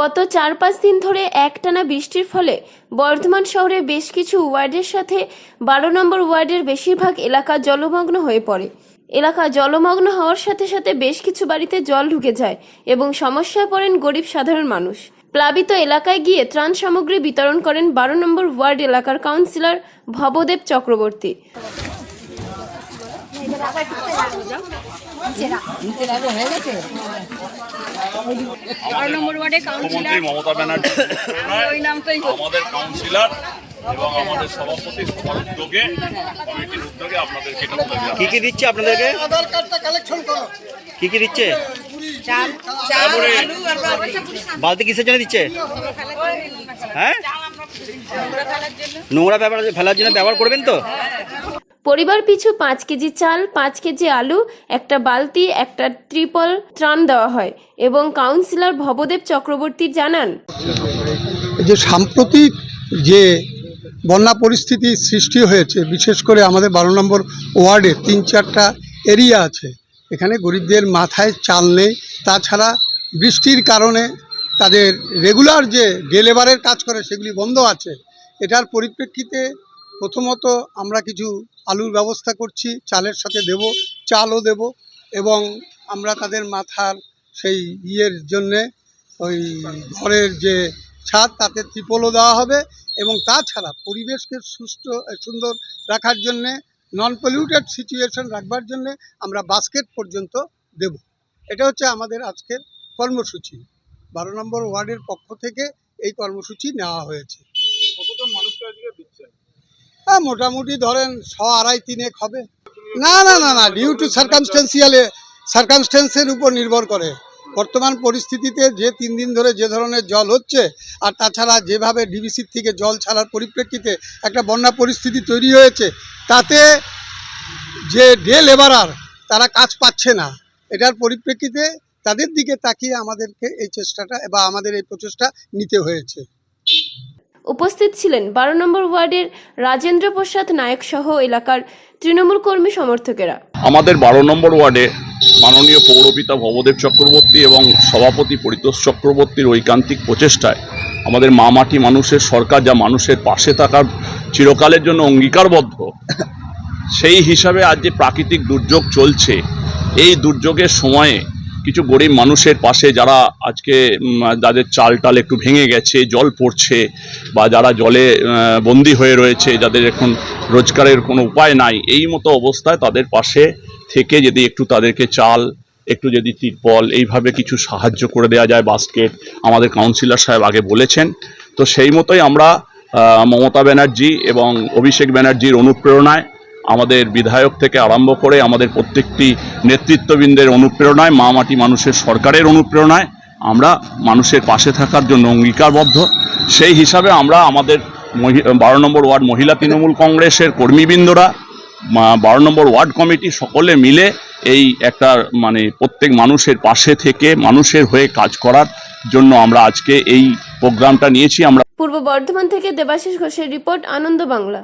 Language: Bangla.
গত চার পাঁচ দিন ধরে একটানা বৃষ্টির ফলে বর্ধমান শহরে বেশ কিছু ওয়ার্ডের সাথে বারো নম্বর ওয়ার্ডের বেশিরভাগ এলাকা জলমগ্ন হয়ে পড়ে। এলাকা জলমগ্ন হওয়ার সাথে সাথে বেশ কিছু বাড়িতে জল ঢুকে যায় এবং সমস্যায় পড়েন গরিব সাধারণ মানুষ। প্লাবিত এলাকায় গিয়ে ত্রাণ সামগ্রী বিতরণ করেন বারো নম্বর ওয়ার্ড এলাকার কাউন্সিলর ভবদেব চক্রবর্তী। মমতা ব্যানার্জি। আমাদের কাউন্সিলর এবং আমাদের সভাপতি সবার উদ্যোগে কমিটির উদ্যোগে আপনাদেরকে। কি কি দিচ্ছে আপনাদেরকে? কি কি দিচ্ছে? বালতি কিসের জন্য দিচ্ছে? হ্যাঁ? নোংরা ব্যাপার ফেলার জন্য ব্যবহার করবেন তো? পরিবার পিছু পাঁচ কেজি চাল, পাঁচ কেজি আলু, একটা বালতি, একটা ত্রিপল ত্রাণ দেওয়া হয় এবং কাউন্সিলর ভবদেব চক্রবর্তী জানান। যে সাম্প্রতিক যে বন্যা পরিস্থিতি সৃষ্টি হয়েছে, বিশেষ করে আমাদের বারো নম্বর ওয়ার্ডে তিন চারটা এরিয়া আছে, এখানে গরিবদের মাথায় চাল নেই। তাছাড়া বৃষ্টির কারণে তাদের রেগুলার যে ডে লেবারের কাজ করে, সেগুলি বন্ধ আছে। এটার পরিপ্রেক্ষিতে প্রথমত আমরা কিছু আলুর ব্যবস্থা করছি, চালের সাথে দেব, চালও দেব এবং আমরা তাদের মাথার সেই ইয়ের জন্যে ওই ঘরের যে ছাদ, তাতে ত্রিপলও দেওয়া হবে এবং তাছাড়া পরিবেশকে সুস্থ সুন্দর রাখার জন্যে নন পলিউটেড সিচুয়েশন রাখবার জন্যে আমরা বাস্কেট পর্যন্ত দেব। এটা হচ্ছে আমাদের আজকের কর্মসূচি। বারো নম্বর ওয়ার্ডের পক্ষ থেকে এই কর্মসূচি নেওয়া হয়েছে। হ্যাঁ মোটামুটি ধরেন ছ আড়াই তিনেক হবে। না না না না ডিউ টু সার্কামস্টেন্সিয়ালে সার্কামস্টেন্সের উপর নির্ভর করে। বর্তমান পরিস্থিতিতে যে তিন দিন ধরে যে ধরনের জল হচ্ছে, আর তাছাড়া যেভাবে ডিবিসির থেকে জল ছাড়ার পরিপ্রেক্ষিতে একটা বন্যা পরিস্থিতি তৈরি হয়েছে, তাতে যে ডে লেবারার তারা কাজ পাচ্ছে না। এটার পরিপ্রেক্ষিতে তাদের দিকে তাকিয়ে আমাদেরকে এই চেষ্টাটা বা আমাদের এই প্রচেষ্টা নিতে হয়েছে। উপস্থিত ছিলেন বারো নম্বর ওয়ার্ডের রাজেন্দ্র প্রসাদ নায়ক সহ এলাকার তৃণমূল কর্মী সমর্থকেরা। আমাদের বারো নম্বর ওয়ার্ডে মাননীয় পৌরপিতা ভবদেব চক্রবর্তী এবং সভাপতি পরিতোষ চক্রবর্তীর ঐকান্তিক প্রচেষ্টায় আমাদের মা মাটি মানুষের সরকার যা মানুষের পাশে থাকার চিরকালের জন্য অঙ্গীকারবদ্ধ, সেই হিসাবে আজ যে প্রাকৃতিক দুর্যোগ চলছে, এই দুর্যোগের সময়ে কিছু গরিব মানুষের পাশে যারা আজকে যাদের চাল টাল একটু ভেঙে গেছে, জল পড়ছে বা যারা জলে বন্দী হয়ে রয়েছে, যাদের এখন রোজগারের কোনো উপায় নাই, এই মতো অবস্থায় তাদের পাশে থেকে যদি একটু তাদেরকে চাল, একটু যদি তিরপল, এইভাবে কিছু সাহায্য করে দেওয়া যায় বাস্কেট আমাদের কাউন্সিলর সাহেব আগে বলেছেন। তো সেই মতোই আমরা মমতা ব্যানার্জি এবং অভিষেক ব্যানার্জির অনুপ্রেরণায় আমাদের বিধায়ক থেকে আরম্ভ করে আমাদের প্রত্যেকটি নেতৃত্ববৃন্দের অনুপ্রেরণায়, মা মাটি মানুষের সরকারের অনুপ্রেরণায় আমরা মানুষের পাশে থাকার জন্য অঙ্গীকারবদ্ধ। সেই হিসাবে আমরা আমাদের বারো নম্বর ওয়ার্ড মহিলা তৃণমূল কংগ্রেসের কর্মীবৃন্দরা বারো নম্বর ওয়ার্ড কমিটি সকলে মিলে এই একটা মানে প্রত্যেক মানুষের পাশে থেকে মানুষের হয়ে কাজ করার জন্য আমরা আজকে এই প্রোগ্রামটা নিয়েছি। আমরা পূর্ব বর্ধমান থেকে দেবাশিস ঘোষের রিপোর্ট, আনন্দ বাংলা।